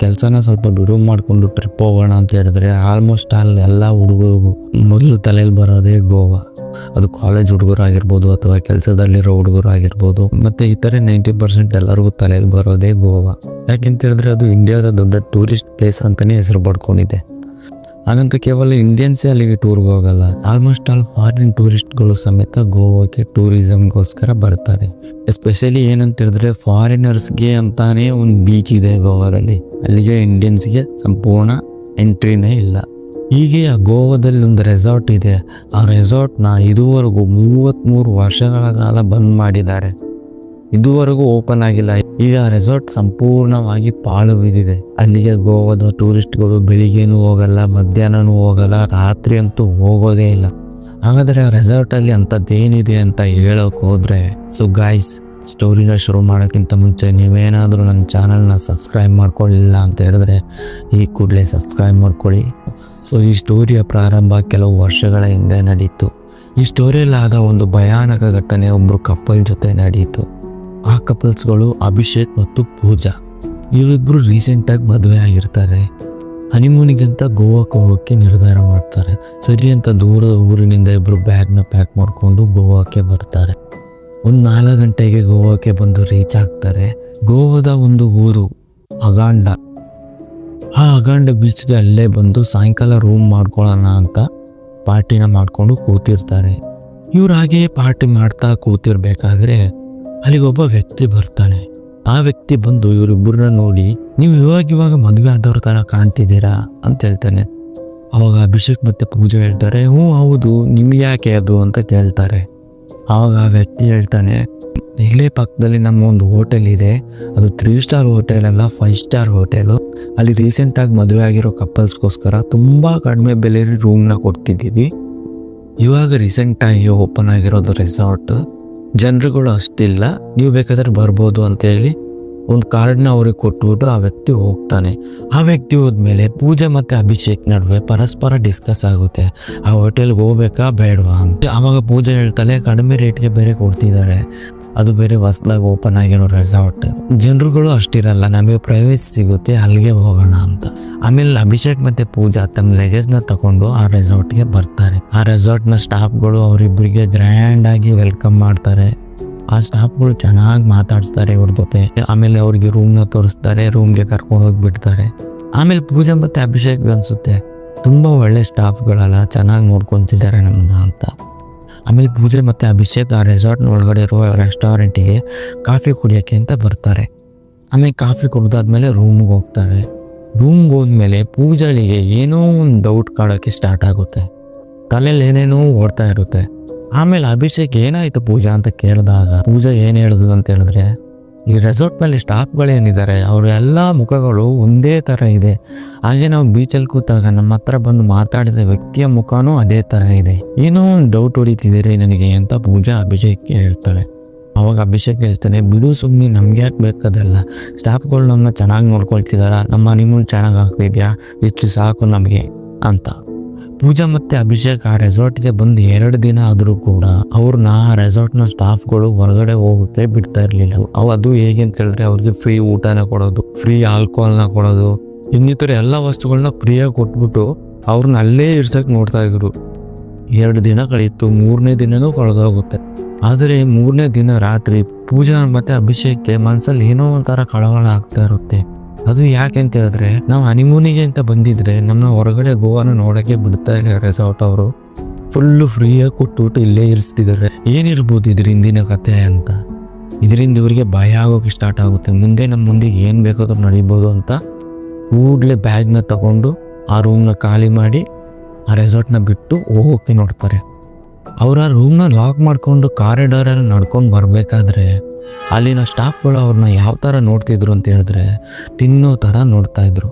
ಕೆಲಸನ ಸ್ವಲ್ಪ ಬಿಡುವು ಮಾಡಿಕೊಂಡು ಟ್ರಿಪ್ ಹೋಗೋಣ ಅಂತ ಹೇಳಿದ್ರೆ ಆಲ್ಮೋಸ್ಟ್ ಅಲ್ಲಿ ಎಲ್ಲ ಹುಡುಗರು ಮೊದಲು ತಲೆಯಲ್ಲಿ ಬರೋದೇ ಗೋವಾ. ಅದು ಕಾಲೇಜ್ ಹುಡುಗರು ಆಗಿರ್ಬೋದು ಅಥವಾ ಕೆಲಸದಲ್ಲಿರೋ ಹುಡುಗರು ಆಗಿರ್ಬೋದು, ಮತ್ತೆ ಇತರೆ ನೈಂಟಿ ಪರ್ಸೆಂಟ್ ಎಲ್ಲರಿಗೂ ತಲೆಯಲ್ಲಿ ಬರೋದೇ ಗೋವಾ. ಯಾಕೆಂತ ಹೇಳಿದ್ರೆ ಅದು ಇಂಡಿಯಾದ ದೊಡ್ಡ ಟೂರಿಸ್ಟ್ ಪ್ಲೇಸ್ ಅಂತಾನೆ ಹೆಸರು ಪಡ್ಕೊಂಡಿದೆ. ಹಾಗಂತ ಕೇವಲ ಇಂಡಿಯನ್ಸೇ ಅಲ್ಲಿಗೆ ಟೂರ್ಗೆ ಹೋಗಲ್ಲ. ಆಲ್ಮೋಸ್ಟ್ ಆಲ್ ಫಾರಿನ್ ಟೂರಿಸ್ಟ್ಗಳು ಸಮೇತ ಗೋವಾಕ್ಕೆ ಟೂರಿಸಮ್ಗೋಸ್ಕರ ಬರ್ತಾರೆ. ಎಸ್ಪೆಷಲಿ ಏನಂತ ಹೇಳಿದ್ರೆ ಫಾರಿನರ್ಸ್ಗೆ ಅಂತಾನೆ ಒಂದು ಬೀಚ್ ಇದೆ ಗೋವಾದಲ್ಲಿ. ಅಲ್ಲಿಗೆ ಇಂಡಿಯನ್ಸ್ಗೆ ಸಂಪೂರ್ಣ ಎಂಟ್ರಿನೇ ಇಲ್ಲ. ಹೀಗೆ ಆ ಗೋವಾದಲ್ಲಿ ಒಂದು ರೆಸಾರ್ಟ್ ಇದೆ. ಆ ರೆಸಾರ್ಟ್ನ ಇದುವರೆಗೂ ಮೂವತ್ತ್ಮೂರು ವರ್ಷಗಳ ಕಾಲ ಬಂದ್ ಮಾಡಿದ್ದಾರೆ. ಇದುವರೆಗೂ ಓಪನ್ ಆಗಿಲ್ಲ. ಈಗ ರೆಸಾರ್ಟ್ ಸಂಪೂರ್ಣವಾಗಿ ಪಾಳು ಬಿದ್ದಿದೆ. ಅಲ್ಲಿಗೆ ಗೋವಾದ ಟೂರಿಸ್ಟ್ಗಳು ಬೆಳಿಗ್ಗೆನೂ ಹೋಗಲ್ಲ, ಮಧ್ಯಾಹ್ನನೂ ಹೋಗಲ್ಲ, ರಾತ್ರಿ ಅಂತೂ ಹೋಗೋದೇ ಇಲ್ಲ. ಹಾಗಾದ್ರೆ ರೆಸಾರ್ಟ್ ಅಲ್ಲಿ ಅಂಥದ್ದೇನಿದೆ ಅಂತ ಹೇಳೋಕೆ ಹೋದ್ರೆ ಸೊ ಗಾಯ್ಸ್ ಸ್ಟೋರಿನ ಶುರು ಮಾಡೋಕ್ಕಿಂತ ಮುಂಚೆ ನೀವೇನಾದರೂ ನನ್ನ ಚಾನಲ್ನ ಸಬ್ಸ್ಕ್ರೈಬ್ ಮಾಡ್ಕೊಳ್ಳಿಲ್ಲ ಅಂತ ಹೇಳಿದ್ರೆ, ಈ ಕೂಡಲೇ ಸಬ್ಸ್ಕ್ರೈಬ್ ಮಾಡ್ಕೊಳ್ಳಿ. ಸೊ ಈ ಸ್ಟೋರಿಯ ಪ್ರಾರಂಭ ಕೆಲವು ವರ್ಷಗಳ ಹಿಂದೆ ನಡೀತು. ಈ ಸ್ಟೋರಿಯಲ್ಲಾದ ಒಂದು ಭಯಾನಕ ಘಟನೆ ಒಬ್ಬರು ಕಪ್ಪಲ್ ಜೊತೆ ನಡೀತು. ಆ ಕಪಲ್ಸ್ಗಳು ಅಭಿಷೇಕ್ ಮತ್ತು ಪೂಜಾ. ಇವರಿಬ್ಬರು ರೀಸೆಂಟಾಗಿ ಮದುವೆ ಆಗಿರ್ತಾರೆ. ಹನಿಮೂನಿಗಂತ ಗೋವಾಕ್ಕೆ ಹೋಗೋಕ್ಕೆ ನಿರ್ಧಾರ ಮಾಡ್ತಾರೆ. ಸರಿ ಅಂತ ದೂರದ ಊರಿನಿಂದ ಇಬ್ಬರು ಬ್ಯಾಗ್ನ ಪ್ಯಾಕ್ ಮಾಡಿಕೊಂಡು ಗೋವಾಕ್ಕೆ ಬರ್ತಾರೆ. ಒಂದು ನಾಲ್ಕು ಗಂಟೆಗೆ ಗೋವಾಕ್ಕೆ ಬಂದು ರೀಚ್ ಆಗ್ತಾರೆ. ಗೋವಾದ ಒಂದು ಊರು ಅಗಾಂಡ. ಆ ಅಗಾಂಡ ಬೀಚ್ಗೆ ಅಲ್ಲೇ ಬಂದು ಸಾಯಂಕಾಲ ರೂಮ್ ಮಾಡ್ಕೊಳ್ಳೋಣ ಅಂತ ಪಾರ್ಟಿನ ಮಾಡ್ಕೊಂಡು ಕೂತಿರ್ತಾರೆ. ಇವ್ರು ಹಾಗೆಯೇ ಪಾರ್ಟಿ ಮಾಡ್ತಾ ಕೂತಿರ್ಬೇಕಾದ್ರೆ ಅಲ್ಲಿಗೊಬ್ಬ ವ್ಯಕ್ತಿ ಬರ್ತಾನೆ. ಆ ವ್ಯಕ್ತಿ ಬಂದು ಇವರಿಬ್ಬರನ್ನ ನೋಡಿ, ನೀವು ಇವಾಗ ಇವಾಗ ಮದುವೆ ಆದವ್ರ ತರ ಕಾಣ್ತಿದ್ದೀರಾ? ಅಂತ ಹೇಳ್ತಾನೆ. ಅವಾಗ ಅಭಿಷೇಕ್ ಮತ್ತು ಪೂಜೆ ಹೇಳ್ತಾರೆ, ಹ್ಞೂ, ಹೌದು, ನಿಮ್ಗೆ ಯಾಕೆ ಅದು? ಅಂತ ಕೇಳ್ತಾರೆ. ಆವಾಗ ಆ ವ್ಯಕ್ತಿ ಹೇಳ್ತಾನೆ, ಇಲ್ಲೇ ಪಕ್ಕದಲ್ಲಿ ನಮ್ಮ ಒಂದು ಹೋಟೆಲ್ ಇದೆ. ಅದು ತ್ರೀ ಸ್ಟಾರ್ ಹೋಟೆಲ್ ಅಲ್ಲ ಫೈವ್ ಸ್ಟಾರ್ ಹೋಟೆಲು. ಅಲ್ಲಿ ರೀಸೆಂಟಾಗಿ ಮದುವೆ ಆಗಿರೋ ಕಪಲ್ಸ್ಗೋಸ್ಕರ ತುಂಬ ಕಡಿಮೆ ಬೆಲೆಯಲ್ಲಿ ರೂಮ್ನ ಕೊಡ್ತಿದ್ದೀವಿ. ಇವಾಗ ರೀಸೆಂಟಾಗಿ ಓಪನ್ ಆಗಿರೋದು ರೆಸಾರ್ಟ್ ಜನರುಗಳು ಅಷ್ಟಿಲ್ಲ, ನೀವು ಬೇಕಾದ್ರೆ ಬರ್ಬೋದು ಅಂತೇಳಿ ಒಂದು ಕಾರ್ಡ್ನ ಅವ್ರಿಗೆ ಕೊಟ್ಬಿಟ್ಟು ಆ ವ್ಯಕ್ತಿ ಹೋಗ್ತಾನೆ. ಆ ವ್ಯಕ್ತಿ ಹೋದ್ಮೇಲೆ ಪೂಜೆ ಮತ್ತು ಅಭಿಷೇಕ್ ನಡುವೆ ಪರಸ್ಪರ ಡಿಸ್ಕಸ್ ಆಗುತ್ತೆ. ಆ ಹೋಟೆಲ್ಗೆ ಹೋಗ್ಬೇಕಾ ಬೇಡವಾ ಅಂತ. ಆವಾಗ ಪೂಜೆ ಹೇಳ್ತಾಳೆ, ಕಡಿಮೆ ರೇಟ್ಗೆ ಬೇರೆ ಕೊಡ್ತಿದ್ದಾರೆ. ಅದು ಬೇರೆ ಹೊಸ್ದಾಗಿ ಓಪನ್ ಆಗಿರೋ ರೆಸಾರ್ಟ್ ಜನರುಗಳು ಅಷ್ಟಿರಲ್ಲ, ನಮಗೆ ಪ್ರೈವೇಸಿ ಸಿಗುತ್ತೆ, ಅಲ್ಲಿಗೆ ಹೋಗೋಣ ಅಂತ. ಆಮೇಲೆ ಅಭಿಷೇಕ್ ಮತ್ತೆ ಪೂಜಾ ತಮ್ಮ ಲಗೇಜ್ನ ತಗೊಂಡು ಆ ರೆಸಾರ್ಟ್ಗೆ ಬರ್ತಾರೆ. ಆ ರೆಸಾರ್ಟ್ನ ಸ್ಟಾಫ್ಗಳು ಅವರಿಬ್ಬರಿಗೆ ಗ್ರ್ಯಾಂಡ್ ಆಗಿ ವೆಲ್ಕಮ್ ಮಾಡ್ತಾರೆ. ಆ ಸ್ಟಾಫ್ಗಳು ಚೆನ್ನಾಗಿ ಮಾತಾಡಿಸ್ತಾರೆ ಇವ್ರ ಜೊತೆ. ಆಮೇಲೆ ಅವ್ರಿಗೆ ರೂಮ್ನ ತೋರಿಸ್ತಾರೆ ರೂಮ್ಗೆ ಕರ್ಕೊಂಡು ಹೋಗ್ಬಿಡ್ತಾರೆ. ಆಮೇಲೆ ಪೂಜಾ ಮತ್ತೆ ಅಭಿಷೇಕ್ ಅನಿಸುತ್ತೆ, ತುಂಬಾ ಒಳ್ಳೆ ಸ್ಟಾಫ್ಗಳಲ್ಲ ಚೆನ್ನಾಗಿ ನೋಡ್ಕೊತಿದ್ದಾರೆ ನಮ್ಮನ್ನ ಅಂತ. ಆಮೇಲೆ ಪೂಜೆ ಮತ್ತು ಅಭಿಷೇಕ್ ಆ ರೆಸಾರ್ಟ್ನ ಒಳಗಡೆ ಇರುವ ರೆಸ್ಟೋರೆಂಟಿಗೆ ಕಾಫಿ ಕುಡಿಯೋಕ್ಕೆ ಅಂತ ಬರ್ತಾರೆ. ಆಮೇಲೆ ಕಾಫಿ ಕುಡ್ದಾದ್ಮೇಲೆ ರೂಮ್ಗೆ ಹೋಗ್ತಾರೆ. ರೂಮ್ಗೆ ಹೋದ್ಮೇಲೆ ಪೂಜಾಳಿಗೆ ಏನೋ ಒಂದು ಡೌಟ್ ಕಾಡೋಕ್ಕೆ ಸ್ಟಾರ್ಟ್ ಆಗುತ್ತೆ. ತಲೆಯಲ್ಲಿ ಏನೇನೋ ಓಡ್ತಾ ಇರುತ್ತೆ. ಆಮೇಲೆ ಅಭಿಷೇಕ್ ಏನಾಯಿತು ಪೂಜಾ ಅಂತ ಕೇಳಿದಾಗ, ಪೂಜಾ ಏನು ಹೇಳಿದ್ರು ಅಂತ ಹೇಳಿದ್ರೆ ಈ ರೆಸಾರ್ಟ್ನಲ್ಲಿ ಸ್ಟಾಫ್ಗಳೇನಿದ್ದಾರೆ ಅವರ ಎಲ್ಲ ಮುಖಗಳು ಒಂದೇ ಥರ ಇದೆ. ಹಾಗೆ ನಾವು ಬೀಚಲ್ಲಿ ಕೂತಾಗ ನಮ್ಮ ಹತ್ರ ಬಂದು ಮಾತಾಡಿದ ವ್ಯಕ್ತಿಯ ಮುಖನೂ ಅದೇ ಥರ ಇದೆ. ಏನೋ ಒಂದು ಡೌಟ್ ಹೊಡಿತಿದ್ದೀರಿ ನನಗೆ ಅಂತ ಪೂಜಾ ಅಭಿಷೇಕ ಹೇಳ್ತಾಳೆ. ಅವಾಗ ಅಭಿಷೇಕ ಹೇಳ್ತಾನೆ, ಬಿಡು ಸುಮ್ಮನೆ ನಮ್ಗೆ ಯಾಕೆ ಬೇಕದಲ್ಲ? ಸ್ಟಾಫ್ಗಳು ನಮ್ಮನ್ನ ಚೆನ್ನಾಗಿ ನೋಡ್ಕೊಳ್ತಿದಾರ, ನಮ್ಮ ಅನಿಮೂಲ್ ಚೆನ್ನಾಗಿ ಆಗ್ತಿದ್ಯಾ? ಹೆಚ್ಚು ಸಾಕು ನಮಗೆ, ಅಂತ. ಪೂಜಾ ಮತ್ತೆ ಅಭಿಷೇಕ್ ಆ ರೆಸಾರ್ಟ್ಗೆ ಬಂದು ಎರಡು ದಿನ ಆದರೂ ಕೂಡ ಅವ್ರನ್ನ ಆ ರೆಸಾರ್ಟ್ನ ಸ್ಟಾಫ್ಗಳು ಹೊರಗಡೆ ಹೋಗುತ್ತೆ, ಬಿಡ್ತಾ ಇರಲಿಲ್ಲ. ಅವು ಅದು ಹೇಗೆ ಅಂತ ಹೇಳಿದ್ರೆ ಅವ್ರಿಗೆ ಫ್ರೀ ಊಟನ ಕೊಡೋದು, ಫ್ರೀ ಆಲ್ಕೋಹಾಲ್ನ ಕೊಡೋದು, ಇನ್ನಿತರ ಎಲ್ಲ ವಸ್ತುಗಳನ್ನ ಫ್ರೀಯಾಗಿ ಕೊಟ್ಬಿಟ್ಟು ಅವ್ರನ್ನ ಅಲ್ಲೇ ಇರ್ಸಕ್ಕೆ ನೋಡ್ತಾ ಇದ್ರು. ಎರಡು ದಿನ ಕಳೀತು ಮೂರನೇ ದಿನನೂ ಕಳೆದೋಗುತ್ತೆ. ಆದರೆ ಮೂರನೇ ದಿನ ರಾತ್ರಿ ಪೂಜಾ ಮತ್ತೆ ಅಭಿಷೇಕ್ಗೆ ಮನ್ಸಲ್ಲಿ ಏನೋ ಒಂಥರ ಕಳವಳ ಆಗ್ತಾ ಇರುತ್ತೆ. ಅದು ಯಾಕೆ ಅಂತ ಹೇಳಿದ್ರೆ, ನಾವು ಹನಿಮೂನಿಗೆ ಅಂತ ಬಂದಿದ್ರೆ ನಮ್ಮ ಹೊರಗಡೆ ಗೋವಾನ ನೋಡಕ್ಕೆ ಬಿಡ್ತಾ ಇಲ್ಲ ರೆಸಾರ್ಟ್ ಅವರು. ಫುಲ್ಲು ಫ್ರೀಯಾಗಿ ಕೊಟ್ಬಿಟ್ಟು ಇಲ್ಲೇ ಇರಿಸ್ತಿದ್ದಾರೆ. ಏನಿರ್ಬೋದು ಇದ್ರ ಹಿಂದಿನ ಕತೆ ಅಂತ? ಇದರಿಂದ ಇವರಿಗೆ ಭಯ ಆಗೋಕೆ ಸ್ಟಾರ್ಟ್ ಆಗುತ್ತೆ. ಮುಂದೆ ನಮ್ಮ ಮುಂದೆ ಏನು ಬೇಕಾದ್ರೂ ನಡೀಬೋದು ಅಂತ ಕೂಡಲೇ ಬ್ಯಾಗ್ನ ತಗೊಂಡು ಆ ರೂಮ್ನ ಖಾಲಿ ಮಾಡಿ ಆ ರೆಸಾರ್ಟ್ನ ಬಿಟ್ಟು ಹೋಗೋಕ್ಕೆ ನೋಡ್ತಾರೆ. ಅವ್ರ ಆ ರೂಮ್ನ ಲಾಕ್ ಮಾಡಿಕೊಂಡು ಕಾರಿಡಾರಲ್ಲಿ ನಡ್ಕೊಂಡು ಬರಬೇಕಾದ್ರೆ ಅಲ್ಲಿನ ಸ್ಟಾಫ್ಗಳು ಅವ್ರನ್ನ ಯಾವ ಥರ ನೋಡ್ತಿದ್ರು ಅಂತ ಹೇಳಿದ್ರೆ ತಿನ್ನೋ ಥರ ನೋಡ್ತಾ ಇದ್ರು.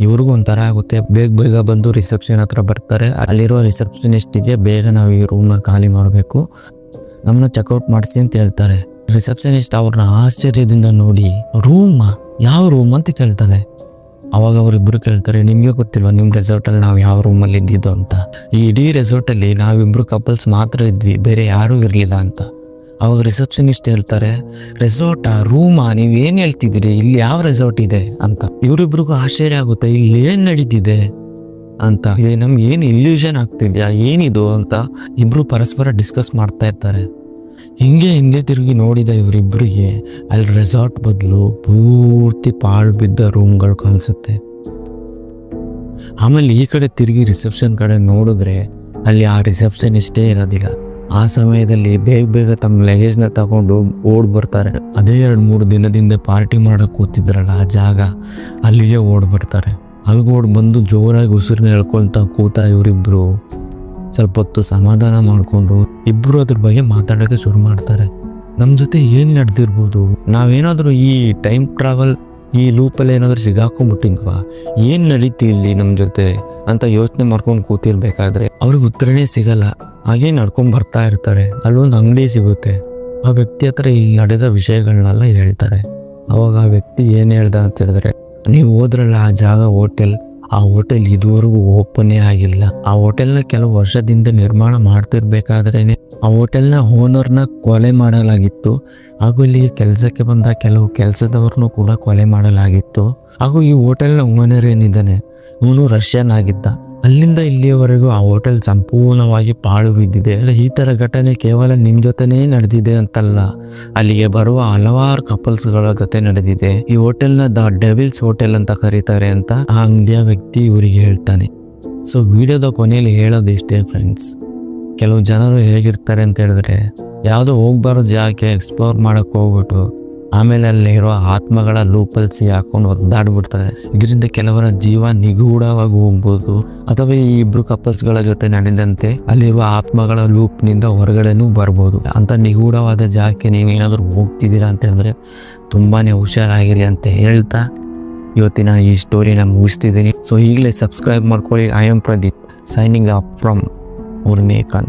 ಇವ್ರಿಗೂ ಒಂಥರ ಆಗುತ್ತೆ. ಬೇಗ ಬೇಗ ಬಂದು ರಿಸೆಪ್ಷನ್ ಹತ್ರ ಬರ್ತಾರೆ. ಅಲ್ಲಿರೋ ರಿಸೆಪ್ಷನಿಸ್ಟಿಗೆ ಬೇಗ ನಾವು ಈ ರೂಮ್ನ ಖಾಲಿ ಮಾಡಬೇಕು. ನಮ್ಮನ್ನ ಚೆಕ್ಔಟ್ ಮಾಡಿಸಿ ಅಂತ ಹೇಳ್ತಾರೆ. ರಿಸೆಪ್ಷನಿಸ್ಟ್ ಅವ್ರನ್ನ ಆಶ್ಚರ್ಯದಿಂದ ನೋಡಿ ರೂಮ್ ಯಾವ ರೂಮ್ ಅಂತ ಕೇಳ್ತಾರೆ ಅವಾಗ ಅವರಿಬ್ಬರು ಕೇಳ್ತಾರೆ, ನಿಮಗೆ ಗೊತ್ತಿಲ್ವಾ ನಿಮ್ಮ ರೆಸಾರ್ಟಲ್ಲಿ ನಾವು ಯಾವ ರೂಮಲ್ಲಿ ಇದ್ದಿದ್ದು ಅಂತ? ಈ ಇಡೀ ರೆಸಾರ್ಟಲ್ಲಿ ನಾವಿಬ್ರು ಕಪಲ್ಸ್ ಮಾತ್ರ ಇದ್ವಿ. ಬೇರೆ ಯಾರೂ ಇರಲಿಲ್ಲ ಅಂತ. ಅವಾಗ ರಿಸೆಪ್ಷನಿಸ್ಟ್ ಹೇಳ್ತಾರೆ ರೆಸಾರ್ಟಾ ರೂಮಾ ನೀವೇನು ಹೇಳ್ತಿದ್ದೀರಿ? ಇಲ್ಲಿ ಯಾವ ರೆಸಾರ್ಟ್ ಇದೆ? ಅಂತ. ಇವರಿಬ್ರಿಗೂ ಆಶ್ಚರ್ಯ ಆಗುತ್ತೆ, ಇಲ್ಲಿ ಏನು ನಡೀತಿದೆ? ಅಂತ. ನಮ್ಗೆ ಏನು ಇಲ್ಯೂಷನ್ ಆಗ್ತಿದ್ಯಾ? ಏನಿದು ಅಂತ ಇಬ್ರು ಪರಸ್ಪರ ಡಿಸ್ಕಸ್ ಮಾಡ್ತಾ ಇರ್ತಾರೆ. ಹಿಂಗೆ ಹಿಂದೆ ತಿರುಗಿ ನೋಡಿದ ಇವರಿಬ್ಬರಿಗೆ ಅಲ್ಲಿ ರೆಸಾರ್ಟ್ ಬದಲು ಪೂರ್ತಿ ಪಾಳು ಬಿದ್ದ ರೂಮ್ಗಳು ಕಾಣಿಸುತ್ತೆ. ಆಮೇಲೆ ಈ ಕಡೆ ತಿರುಗಿ ರಿಸೆಪ್ಷನ್ ಕಡೆ ನೋಡಿದ್ರೆ ಅಲ್ಲಿ ಆ ರಿಸೆಪ್ಷನಿಸ್ಟೇ ಇರೋದಿಲ್ಲ. ಆ ಸಮಯದಲ್ಲಿ ಬೇಗ ಬೇಗ ತಮ್ಮ ಲಗೇಜ್ನ ತಗೊಂಡು ಓಡ್ ಬರ್ತಾರೆ. ಅದೇ ಎರಡು ಮೂರು ದಿನದಿಂದ ಪಾರ್ಟಿ ಮಾಡಕ್ಕೆ ಕೂತಿದ್ರಲ್ಲ ಆ ಜಾಗ, ಅಲ್ಲಿಗೆ ಓಡ್ ಬರ್ತಾರೆ. ಅಲ್ಲಿಗೆ ಓಡ್ ಬಂದು ಜೋರಾಗಿ ಉಸಿರನ್ನ ಹೇಳ್ಕೊಳ್ತಾ ಕೂತ ಇವರಿಬ್ರು ಸ್ವಲ್ಪ ಹೊತ್ತು ಸಮಾಧಾನ ಮಾಡಿಕೊಂಡು ಇಬ್ರು ಅದ್ರ ಬಗ್ಗೆ ಮಾತಾಡೋಕೆ ಶುರು ಮಾಡ್ತಾರೆ. ನಮ್ಮ ಜೊತೆ ಏನು ನಡೆದಿರ್ಬೋದು? ನಾವೇನಾದರೂ ಈ ಟೈಮ್ ಟ್ರಾವೆಲ್ ಈ ಲೂಪಲ್ಲಿ ಏನಾದರೂ ಸಿಗಾಕೊಂಡ್ಬಿಟ್ಟಿದ್ವಾ? ಏನು ನಡೀತಿ ಇಲ್ಲಿ ನಮ್ಮ ಜೊತೆ? ಅಂತ ಯೋಚನೆ ಮಾಡ್ಕೊಂಡು ಕೂತಿರ್ಬೇಕಾದ್ರೆ ಅವ್ರಿಗೆ ಉತ್ತರನೇ ಸಿಗಲ್ಲ. ಹಾಗೆ ನಡ್ಕೊಂಡು ಬರ್ತಾ ಇರ್ತಾರೆ. ಅಲ್ಲೊಂದು ಅಂಗಡಿ ಸಿಗುತ್ತೆ. ಆ ವ್ಯಕ್ತಿ ಹತ್ರ ಈ ನಡೆದ ವಿಷಯಗಳನ್ನೆಲ್ಲ ಹೇಳ್ತಾರೆ. ಅವಾಗ ಆ ವ್ಯಕ್ತಿ ಏನು ಹೇಳ್ದ ಅಂತ ಹೇಳಿದ್ರೆ, ನೀವು ಹೋದ್ರಲ್ಲ ಆ ಜಾಗ ಹೋಟೆಲ್. ಆ ಹೋಟೆಲ್ ಇದುವರೆಗೂ ಓಪನ್ನೇ ಆಗಿಲ್ಲ. ಆ ಹೋಟೆಲ್ನ ಕೆಲವು ವರ್ಷದಿಂದ ನಿರ್ಮಾಣ ಮಾಡ್ತಿರ್ಬೇಕಾದ್ರೇನೆ ಆ ಹೋಟೆಲ್ನ ಓನರ್ನ ಕೊಲೆ ಮಾಡಲಾಗಿತ್ತು. ಹಾಗೂ ಇಲ್ಲಿ ಕೆಲಸಕ್ಕೆ ಬಂದ ಕೆಲವು ಕೆಲಸದವ್ರನ್ನೂ ಕೂಡ ಕೊಲೆ ಮಾಡಲಾಗಿತ್ತು. ಹಾಗೂ ಈ ಹೋಟೆಲ್ನ ಓನರ್ ಏನಿದ್ದಾನೆ? ಇವನು ರಷ್ಯನ್ ಆಗಿದ್ದ. ಅಲ್ಲಿಂದ ಇಲ್ಲಿಯವರೆಗೂ ಆ ಹೋಟೆಲ್ ಸಂಪೂರ್ಣವಾಗಿ ಪಾಳು ಬಿದ್ದಿದೆ. ಈ ಥರ ಘಟನೆ ಕೇವಲ ನಿಮ್ಮ ಜೊತೆನೇ ನಡೆದಿದೆ ಅಂತಲ್ಲ. ಅಲ್ಲಿಗೆ ಬರುವ ಹಲವಾರು ಕಪಲ್ಸ್ಗಳ ಜೊತೆ ನಡೆದಿದೆ. ಈ ಹೋಟೆಲ್ನ ದ ಡೆವಿಲ್ಸ್ ಹೋಟೆಲ್ ಅಂತ ಕರೀತಾರೆ ಅಂತ ಆ ಅಂಗಡಿಯ ವ್ಯಕ್ತಿ ಇವರಿಗೆ ಹೇಳ್ತಾನೆ. ಸೊ, ವಿಡಿಯೋದ ಕೊನೆಯಲ್ಲಿ ಹೇಳೋದು ಇಷ್ಟೇ ಫ್ರೆಂಡ್ಸ್ ಕೆಲವು ಜನರು ಹೇಗಿರ್ತಾರೆ ಅಂತ ಹೇಳಿದ್ರೆ, ಯಾವುದೋ ಹೋಗ್ಬಾರ್ದು ಜಾಗಕ್ಕೆ ಎಕ್ಸ್ಪ್ಲೋರ್ ಮಾಡೋಕ್ಕೆ ಹೋಗ್ಬಿಟ್ಟು ಆಮೇಲೆ ಅಲ್ಲಿರೋ ಆತ್ಮಗಳ ಲೂಪಲ್ಸಿ ಹಾಕೊಂಡು ಒದ್ದಾಡ್ಬಿಡ್ತಾರೆ ಇದರಿಂದ ಕೆಲವರ ಜೀವ ನಿಗೂಢವಾಗಿ ಹೋಗ್ಬೋದು. ಅಥವಾ ಈ ಇಬ್ರು ಕಪಲ್ಸ್ಗಳ ಜೊತೆ ನಡೆದಂತೆ ಅಲ್ಲಿರುವ ಆತ್ಮಗಳ ಲೂಪ್ನಿಂದ ಹೊರಗಡೆನೂ ಬರ್ಬೋದು. ಅಂತ ನಿಗೂಢವಾದ ಜಾಗಕ್ಕೆ ನೀವೇನಾದರೂ ಹೋಗ್ತಿದ್ದೀರಾ ಅಂತ ಹೇಳಿದ್ರೆ ತುಂಬಾ ಹುಷಾರಾಗಿರಿ ಅಂತ ಹೇಳ್ತಾ ಇವತ್ತಿನ ಈ ಸ್ಟೋರಿನ ಮುಗಿಸ್ತಿದ್ದೀನಿ. ಸೊ ಈಗಲೇ ಸಬ್ಸ್ಕ್ರೈಬ್ ಮಾಡ್ಕೊಳ್ಳಿ. I am Pradeep signing up from ಉರ್ನೇಕನ್